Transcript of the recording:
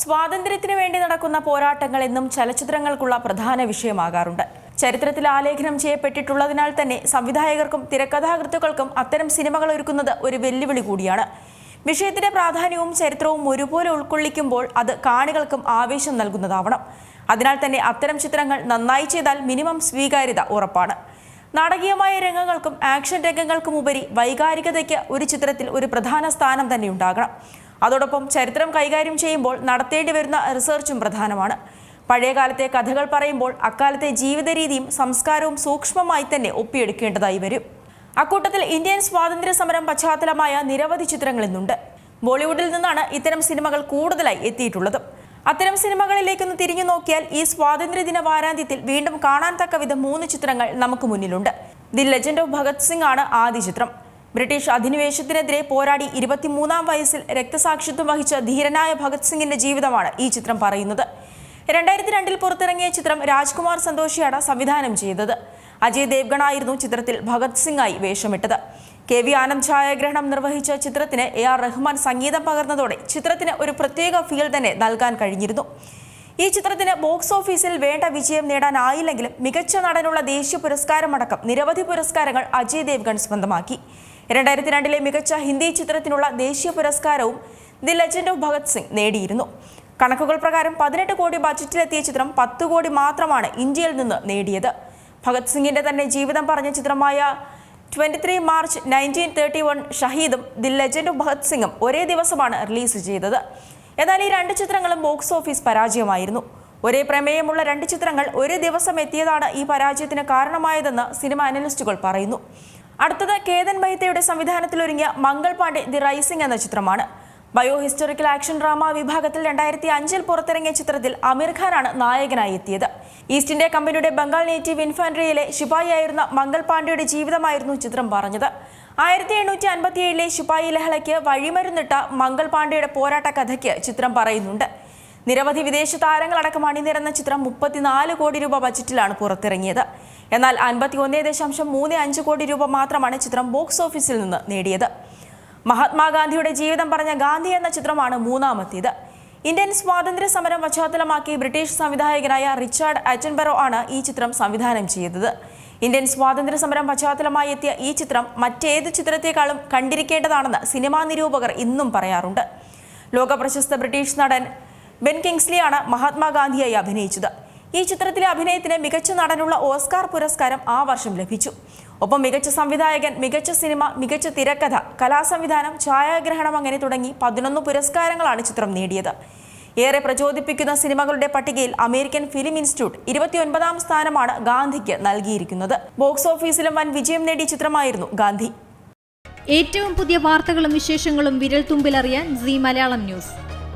സ്വാതന്ത്ര്യത്തിനു വേണ്ടി നടക്കുന്ന പോരാട്ടങ്ങൾ എന്നും ചലച്ചിത്രങ്ങൾക്കുള്ള പ്രധാന വിഷയമാകാറുണ്ട്. ചരിത്രത്തിൽ ആലേഖനം ചെയ്യപ്പെട്ടിട്ടുള്ളതിനാൽ തന്നെ സംവിധായകർക്കും തിരക്കഥാകൃത്തുക്കൾക്കും അത്തരം സിനിമകൾ ഒരുക്കുന്നത് ഒരു വെല്ലുവിളി കൂടിയാണ്. വിഷയത്തിന്റെ പ്രാധാന്യവും ചരിത്രവും ഒരുപോലെ ഉൾക്കൊള്ളിക്കുമ്പോൾ അത് കാണികൾക്കും ആവേശം നൽകുന്നതാവണം. അതിനാൽ തന്നെ അത്തരം ചിത്രങ്ങൾ നന്നായി ചെയ്താൽ മിനിമം സ്വീകാര്യത ഉറപ്പാണ്. നാടകീയമായ രംഗങ്ങൾക്കും ആക്ഷൻ രംഗങ്ങൾക്കും ഉപരി വൈകാരികതയ്ക്ക് ഒരു ചിത്രത്തിൽ ഒരു പ്രധാന സ്ഥാനം തന്നെ ഉണ്ടാകണം. അതോടൊപ്പം ചരിത്രം കൈകാര്യം ചെയ്യുമ്പോൾ നടത്തേണ്ടി വരുന്ന റിസർച്ചും പ്രധാനമാണ്. പഴയകാലത്തെ കഥകൾ പറയുമ്പോൾ അക്കാലത്തെ ജീവിത രീതിയും സംസ്കാരവും സൂക്ഷ്മമായി തന്നെ ഒപ്പിയെടുക്കേണ്ടതായി വരും. അക്കൂട്ടത്തിൽ ഇന്ത്യൻ സ്വാതന്ത്ര്യ സമരം പശ്ചാത്തലമായ നിരവധി ചിത്രങ്ങൾ ഇന്നുണ്ട്. ബോളിവുഡിൽ നിന്നാണ് ഇത്തരം സിനിമകൾ കൂടുതലായി എത്തിയിട്ടുള്ളത്. അത്തരം സിനിമകളിലേക്കൊന്ന് തിരിഞ്ഞു നോക്കിയാൽ ഈ സ്വാതന്ത്ര്യദിന വാരാന്ത്യത്തിൽ വീണ്ടും കാണാൻ തക്ക വിധം മൂന്ന് ചിത്രങ്ങൾ നമുക്ക് മുന്നിലുണ്ട്. The legend of Bhagat Singh ആണ് ആദ്യ ചിത്രം. ബ്രിട്ടീഷ് അധിനിവേശത്തിനെതിരെ പോരാടി ഇരുപത്തിമൂന്നാം വയസ്സിൽ രക്തസാക്ഷിത്വം വഹിച്ച ധീരനായ ഭഗത് സിംഗിന്റെ ജീവിതമാണ് ഈ ചിത്രം പറയുന്നത്. രണ്ടായിരത്തി രണ്ടിൽ പുറത്തിറങ്ങിയ ചിത്രം രാജ്കുമാർ സന്തോഷിയാണ് സംവിധാനം ചെയ്തത്. അജയ് ദേവ്ഗൺ ആയിരുന്നു ചിത്രത്തിൽ ഭഗത് സിംഗായി വേഷമിട്ടത്. കെ വി ആനന്ദ് ഛായാഗ്രഹണം നിർവഹിച്ച ചിത്രത്തിന് എ ആർ റഹ്മാൻ സംഗീതം പകർന്നതോടെ ചിത്രത്തിന് ഒരു പ്രത്യേക ഫീൽ തന്നെ നൽകാൻ കഴിഞ്ഞിരുന്നു. ഈ ചിത്രത്തിന് ബോക്സ് ഓഫീസിൽ വേണ്ട വിജയം നേടാനായില്ലെങ്കിലും മികച്ച നടനുള്ള ദേശീയ പുരസ്കാരമടക്കം നിരവധി പുരസ്കാരങ്ങൾ അജയ് ദേവ്ഗൺ സ്വന്തമാക്കി. രണ്ടായിരത്തി രണ്ടിലെ മികച്ച ഹിന്ദി ചിത്രത്തിനുള്ള ദേശീയ പുരസ്കാരവും the legend of Bhagat Singh നേടിയിരുന്നു. കണക്കുകൾ പ്രകാരം പതിനെട്ട് കോടി ബജറ്റിലെത്തിയ ചിത്രം പത്ത് കോടി മാത്രമാണ് ഇന്ത്യയിൽ നിന്ന് നേടിയത്. ഭഗത് സിംഗിന്റെ തന്നെ ജീവിതം പറഞ്ഞ ചിത്രമായ twenty three March nineteen thirty one ഷഹീദും the legend of Bhagat സിംഗും ഒരേ ദിവസമാണ് റിലീസ് ചെയ്തത്. എന്നാൽ ഈ രണ്ട് ചിത്രങ്ങളും ബോക്സ് ഓഫീസ് പരാജയമായിരുന്നു. ഒരേ പ്രമേയമുള്ള രണ്ട് ചിത്രങ്ങൾ ഒരേ ദിവസം എത്തിയതാണ് ഈ പരാജയത്തിന് കാരണമായതെന്ന് സിനിമ അനലിസ്റ്റുകൾ പറയുന്നു. അടുത്തത് കേതൻ ബൈത്തയുടെ സംവിധാനത്തിലൊരുങ്ങിയ മംഗൾ പാണ്ഡെ ദി റൈസിംഗ് എന്ന ചിത്രമാണ്. ബയോ ഹിസ്റ്റോറിക്കൽ ആക്ഷൻ ഡ്രാമ വിഭാഗത്തിൽ രണ്ടായിരത്തി അഞ്ചിൽ പുറത്തിറങ്ങിയ ചിത്രത്തിൽ അമീർ ഖാനാണ് നായകനായി എത്തിയത്. ഈസ്റ്റ് ഇന്ത്യ കമ്പനിയുടെ ബംഗാൾ നേറ്റീവ് ഇൻഫാൻട്രിയിലെ ശിപായിയായിരുന്ന മംഗൾ പാണ്ഡെയുടെ ജീവിതമായിരുന്നു ചിത്രം പറഞ്ഞത്. ആയിരത്തി എണ്ണൂറ്റി അൻപത്തിയേഴിലെ ശിപായി ലഹളയ്ക്ക് വഴിമരുന്നിട്ട മംഗൾ പാണ്ഡെയുടെ പോരാട്ട കഥയ്ക്ക് ചിത്രം പറയുന്നുണ്ട്. നിരവധി വിദേശ താരങ്ങളടക്കം അണിനിരന്ന ചിത്രം മുപ്പത്തിനാല് കോടി രൂപ ബജറ്റിലാണ് പുറത്തിറങ്ങിയത്. എന്നാൽ അൻപത്തി ഒന്നേ ദശാംശം മൂന്ന് അഞ്ച് കോടി രൂപ മാത്രമാണ് ചിത്രം ബോക്സ് ഓഫീസിൽ നിന്ന് നേടിയത്. മഹാത്മാഗാന്ധിയുടെ ജീവിതം പറഞ്ഞ ഗാന്ധി എന്ന ചിത്രമാണ് മൂന്നാമത്തേത്. ഇന്ത്യൻ സ്വാതന്ത്ര്യ സമരം പശ്ചാത്തലമാക്കി ബ്രിട്ടീഷ് സംവിധായകനായ റിച്ചാർഡ് അച്ചൻബറോ ആണ് ഈ ചിത്രം സംവിധാനം ചെയ്തത്. ഇന്ത്യൻ സ്വാതന്ത്ര്യ സമരം പശ്ചാത്തലമായി എത്തിയ ഈ ചിത്രം മറ്റേത് ചിത്രത്തെക്കാളും കണ്ടിരിക്കേണ്ടതാണെന്ന് സിനിമാ നിരൂപകർ ഇന്നും പറയാറുണ്ട്. ലോകപ്രശസ്ത ബ്രിട്ടീഷ് നടൻ ബെൻ കിങ്സ്ലിയാണ് മഹാത്മാഗാന്ധിയായി അഭിനയിച്ചത്. ഈ ചിത്രത്തിലെ അഭിനയത്തിന് മികച്ച നടനുള്ള ഓസ്കാർ പുരസ്കാരം ആ വർഷം ലഭിച്ചു. ഒപ്പം മികച്ച സംവിധായകൻ മികച്ച സിനിമ മികച്ച തിരക്കഥ കലാസംവിധാനം ഛായാഗ്രഹണം അങ്ങനെ തുടങ്ങി പതിനൊന്ന് പുരസ്കാരങ്ങളാണ് ചിത്രം നേടിയത്. ഏറെ പ്രചോദിപ്പിക്കുന്ന സിനിമകളുടെ പട്ടികയിൽ അമേരിക്കൻ ഫിലിം ഇൻസ്റ്റിറ്റ്യൂട്ട് ഇരുപത്തിയൊൻപതാം സ്ഥാനമാണ് ഗാന്ധിക്ക് നൽകിയിരിക്കുന്നത്. ബോക്സ് ഓഫീസിലും വൻ വിജയം നേടിയ ചിത്രമായിരുന്നു ഗാന്ധി. ഏറ്റവും പുതിയ വാർത്തകളും വിശേഷങ്ങളും വിരൽ തുമ്പിലറിയാൻ സി മലയാളം ന്യൂസ്.